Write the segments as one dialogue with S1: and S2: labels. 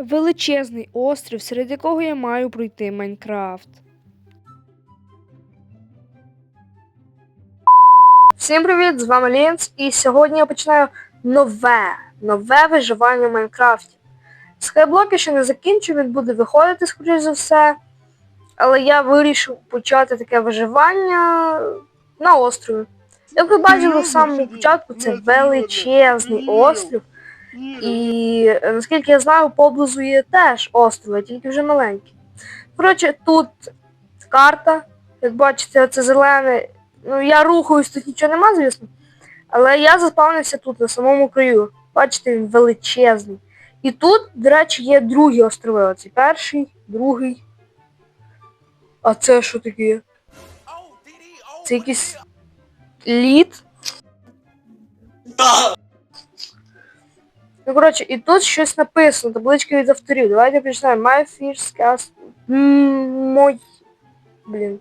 S1: величезний острів, серед якого я маю пройти Майнкрафт.
S2: Всім привіт! З вами Лінц, і сьогодні я починаю нове, нове виживання в Майнкрафті. Скайблок я ще не закінчу, він буде виходити, скоріш за все. Але я вирішив почати таке виживання на острові. Як ви бачили в самому початку, це величезний острів. І е, наскільки я знаю, поблизу є теж острови, тільки вже маленькі. Коротше, тут карта. Як бачите, це зелене. Ну, я рухаюсь, тут нічого нема, звісно. Але я заспавнився тут, на самому краю. Бачите, він величезний. І тут, до речі, є другі острови. Оці перший, другий. А це що таке? Це якийсь лід. Ну, коротше, і тут щось написано, табличка від авторів. Давайте почнемо. My fish cast... Мой... Блін.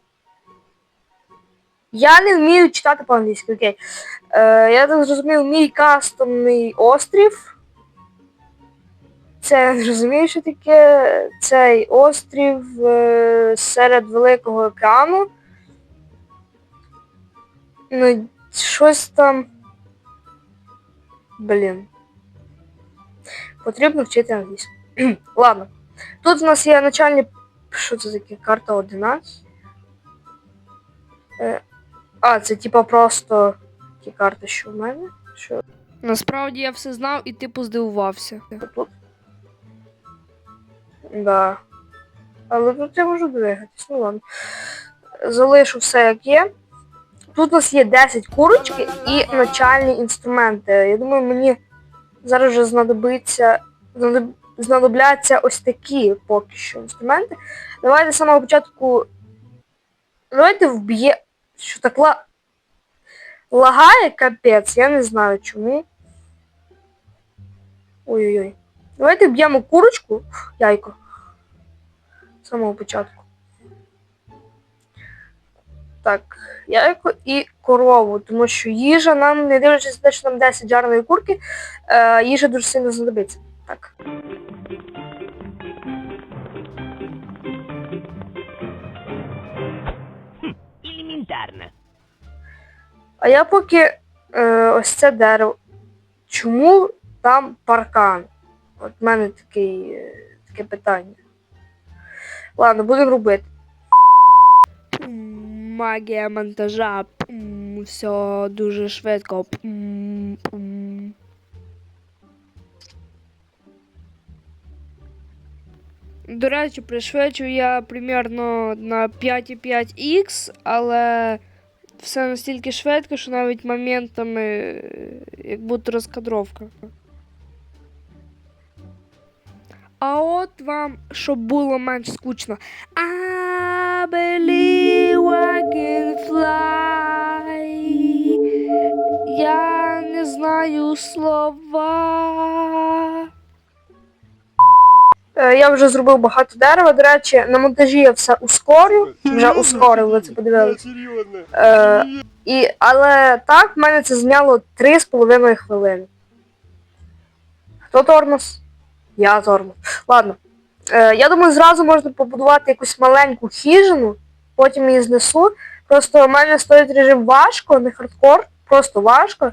S2: Я не вмію читати по-англійськи, окей. Е, я так зрозумів, мій кастомний острів. Це я не розумію, що таке. Цей острів е, серед великого океану. Ну, щось там. Блін. Потрібно вчити англійську. Ладно. Тут у нас є начальні. Що це таке? Карта 11. Е, а, це типа просто ті карти, що в мене. Що
S1: Насправді я все знав і типу здивувався.
S2: тут? Да. Але тут я можу двигатись, ну ладно. Залишу все як є. Тут у нас є 10 курочки і начальні інструменти. Я думаю, мені зараз вже знадобиться. знадоб- Знадобляться ось такі поки що інструменти. Давайте з самого початку. Давайте вб'є. Що так ла... лагає капець, я не знаю чому. Ой-ой-ой. Давайте б'ємо курочку, яйко. З самого початку. Так, яйко і корову, тому що їжа нам, не дивлячись на те, що нам 10 жареної курки, е, їжа дуже сильно знадобиться. Так.
S3: Елементарно.
S2: А я поки е, ось це дерево. Чому там паркан? От в мене такий, е, таке питання. Ладно, будемо робити.
S1: Магія монтажа. Все дуже швидко. До речі, пришвидшую я примерно на 5,5х, але все настільки швидко, що навіть моментами як будто розкадровка. А от вам, щоб було менш скучно. I believe I can fly. Я не знаю слова.
S2: Е, я вже зробив багато дерева. До речі, на монтажі я все ускорю. Вже ускорив, ви це подивилися. Е, і, але так, в мене це зайняло 3,5 хвилини. Хто тормоз? Я тормоз. Ладно. Е, я думаю, зразу можна побудувати якусь маленьку хижину, потім її знесу. Просто в мене стоїть режим важко, не хардкор, просто важко.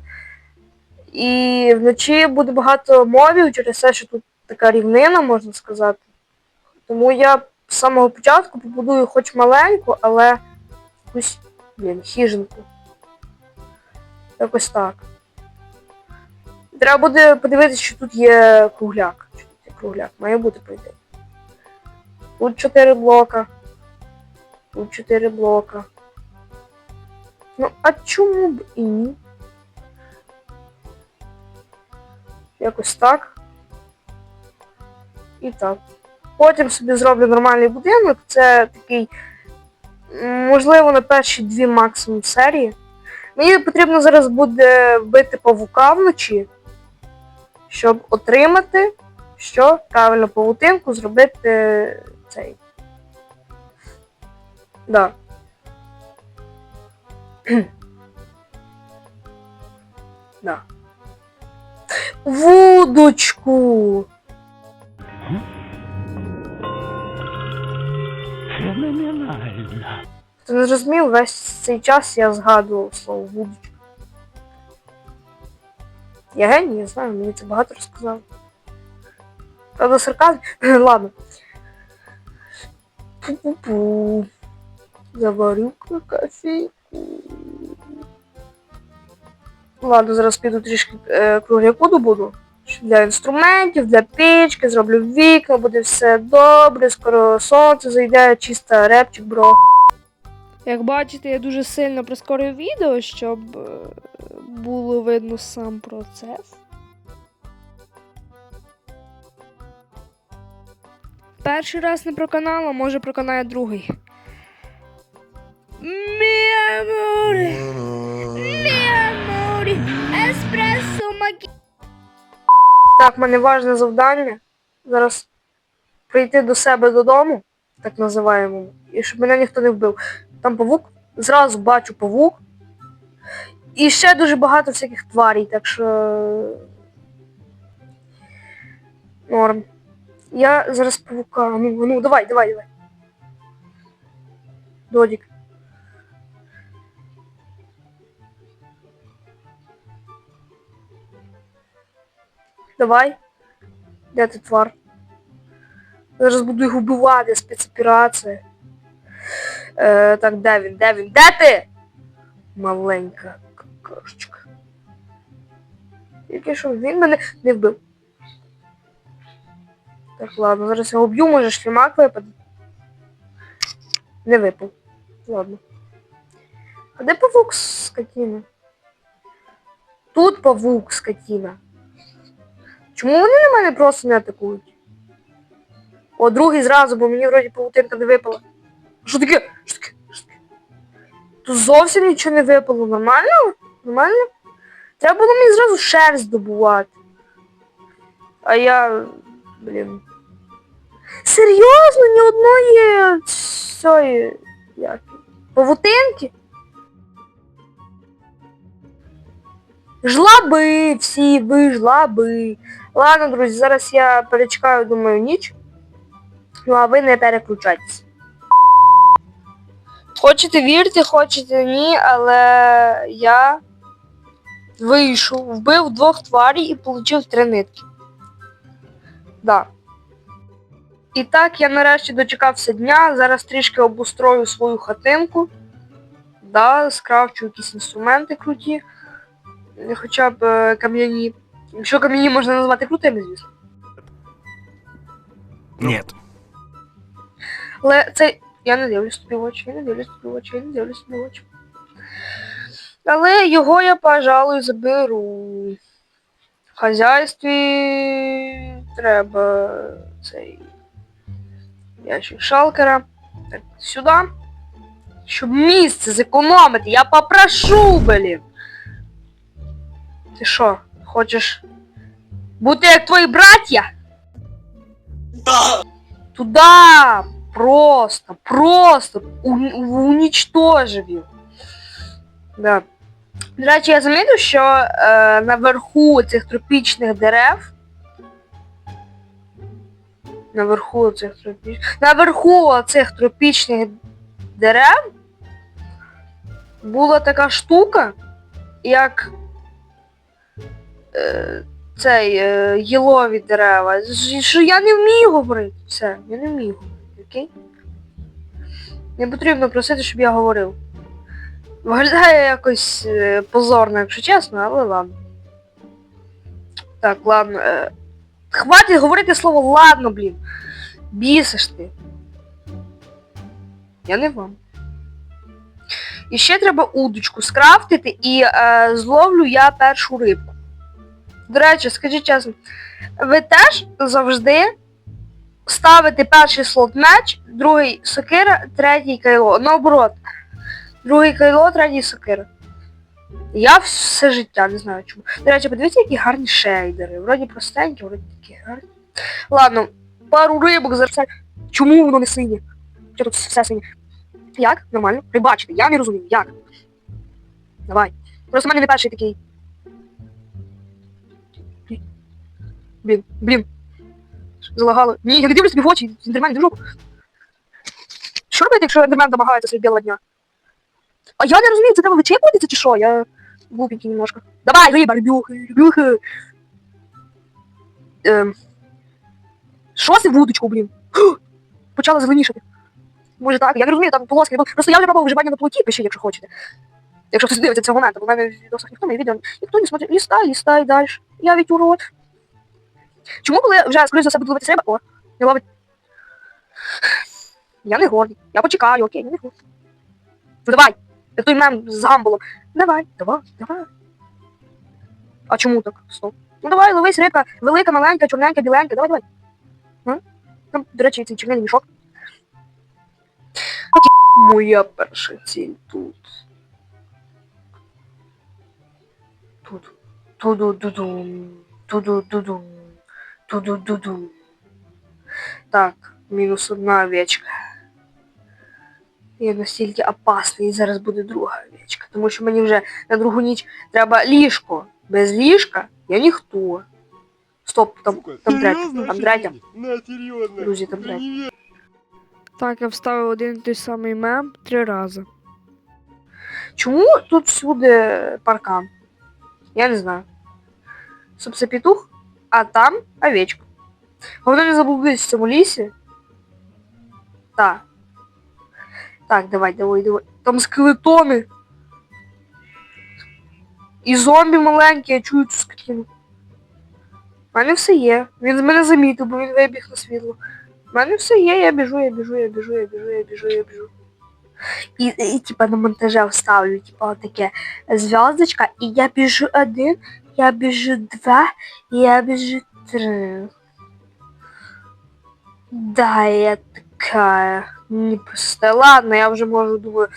S2: І вночі буде багато мобів через те, що тут така рівнина, можна сказати. Тому я з самого початку побудую хоч маленьку, але якусь, блін, хижинку. Якось так. Треба буде подивитися, що тут є кругляк. Що тут є кругляк? Має бути по ідеї. Тут 4 блока. Тут 4 блока. Ну, а чому б і ні? Якось так. І так. Потім собі зроблю нормальний будинок. Це такий, можливо, на перші дві максимум серії. Мені потрібно зараз буде вбити павука вночі, щоб отримати, що правильно павутинку зробити цей. Да. да. Вудочку.
S3: Феноменально.
S2: Ти не зрозумів, весь цей час я згадував слово Вудочку. Я геній, не знаю, мені це багато розказав. Правда, сарказм? Ладно. Пу-пу-пу. Заварю-ка кофейку. Ладно, зараз піду трішки е, кругляку добуду. Для інструментів, для печки, зроблю вікна, буде все добре, скоро сонце зайде, чисто репчик, бро.
S1: Як бачите, я дуже сильно прискорив відео, щоб е, було видно сам процес. Перший раз не проканала, може проканає другий. Міаморі! Міаморі! Еспресо макі...
S2: Так, в мене важне завдання. Зараз прийти до себе додому, так називаємо, і щоб мене ніхто не вбив. Там павук, зразу бачу павук. І ще дуже багато всяких тварей, так що. Норм. Я зараз павука. Ну, ну давай, давай, давай. Додік. Давай. Де ти твар? Зараз буду їх вбивати, спецоперація. Е, так, де він? Де він? Де ти? Маленька какашечка. Тільки що він мене не вбив. Так, ладно, зараз його вб'ю, може шлімак випаде. Не випав. Ладно. А де павук скотіна? Тут павук скотіна. Чому вони на мене просто не атакують? О, другий зразу, бо мені вроді павутинка не випала. Що таке? Що таке? Що таке? Тут зовсім нічого не випало. Нормально? Нормально? Треба було мені зразу шерсть добувати. А я. Блін. Серйозно, ні одної цієї. Як? Павутинки? Жлаби, всі ви жлаби. Ладно, друзі, зараз я перечекаю, думаю, ніч. Ну, а ви не переключайтесь. Хочете вірте, хочете ні, але я вийшов, вбив двох тварей і отримав три нитки. Да. І так, я нарешті дочекався дня, зараз трішки обустрою свою хатинку. Да, скрафчу якісь інструменти круті. Хоча б е, кам'яні. Якщо кам'яні можна назвати крутими, звісно.
S4: Нет.
S2: Але це. Я не дивлюсь тобі в очі, я не дивлюсь тобі в очі, я не дивлюсь тобі в очі. Але його я, пожалуй, заберу. В хазяйстві треба цей ящик шалкера. Так, сюди. Щоб місце зекономити, я попрошу, блін. Ти що, хочеш бути як твої браття? Туда! Просто, просто уничтожив їх. Да. До речі, я замітив, що е, наверху цих тропічних дерев. Наверху цих тропічних. Наверху цих тропічних дерев була така штука, як е, цей е, гілові дерева. Що я не вмію говорити. Все, я не вмію говорити, окей? Не потрібно просити, щоб я говорив. Виглядає якось е, позорно, якщо чесно, але ладно. Так, ладно. Хватить говорити слово ладно, блін. Бісиш ти. Я не вам. І ще треба удочку скрафтити і е, зловлю я першу рибку. До речі, скажіть чесно, ви теж завжди ставите перший слот меч, другий сокира, третій кайло. Наоборот. Другий кайло, третій сокира. Я все життя не знаю чому. До речі, подивіться, які гарні шейдери. Вроді простенькі, вроді. Ладно, пару рибок зараз. Чому воно не синє? Що тут все синє? Як? Нормально. Рибачити, я не розумію. Як? Давай. Просто в мене не перший такий. Блін, блін. Залагало. Ні, я не дивлюсь тобі в очі, інтермальний дружок. Що? робити, якщо ендермен домагається собі білого дня? А я не розумію, це треба вичікуватися чи що? Я глупенький немножко. Давай, риба, рибюхи, рибюхи. Ем. Що це вудочку, блін? Почала зеленішати. Може так, я не розумію, там полоски. Просто я вже пробував виживання на плоті, пишіть, якщо хочете. Якщо хтось дивиться цього моменту, бо в мене відосах ніхто не відео, ніхто не смотрить. Лістай, лістай далі. Я ведь урод. Чому, коли вже, скоріше за буду ловити риба? О, не ловить. Я не гордий. Я почекаю, окей, я не гордий. Ну давай, як той мем з гамболом. Давай, давай, давай. А чому так? Стоп. Ну давай, ловись рибка, велика, маленька, чорненька, біленька, давай, давай. А? Там, до речі, цей чорний мішок. Моя перша ціль тут. Тут. Туду-ду-дум. Туду-ду-дум. Туду-ду-дум. Так, мінус одна овечка. Я настільки опасний, і зараз буде друга овечка. Тому що мені вже на другу ніч треба ліжко. Без ліжка я ніхто. Стоп, там, там третя, там третя. Друзі, там третя.
S1: Так, я вставив один і той самий мем три рази.
S2: Чому тут всюди паркан? Я не знаю. Щоб це петух, а там овечка. Головне не заблудитись в цьому лісі. Так. Так, давай, давай, давай. Там скелетони. І зомбі маленькі, я чую цю скотину. У мене все є. Він з мене замітив, бо він вибіг на світло. У мене все є, я біжу, я біжу, я біжу, я біжу, я біжу, я біжу. І, і типа на монтаже вставлю, типа таке зв'язочка, і я біжу один, я біжу два, і я біжу три. Да, я така непроста. Ладно, я вже можу думаю.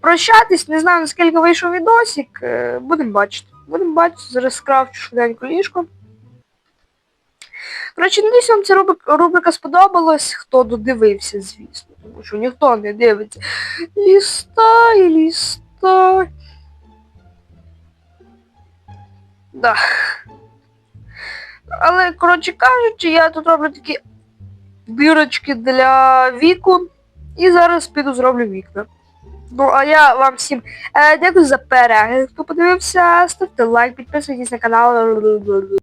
S2: Прощатись, не знаю наскільки вийшов відосик. е, Будемо бачити. Будемо бачити, зараз скрафчу швиденько ліжко. Коротше, надіюсь, вам ця рубрика, рубрика сподобалась, хто додивився, звісно, тому що ніхто не дивиться. Лістай, лістай. Да. Але, коротше кажучи, я тут роблю такі бірочки для віку. І зараз піду зроблю вікна. Ну, а я вам всім е, дякую за перегляд. Хто подивився, ставте лайк, підписуйтесь на канал.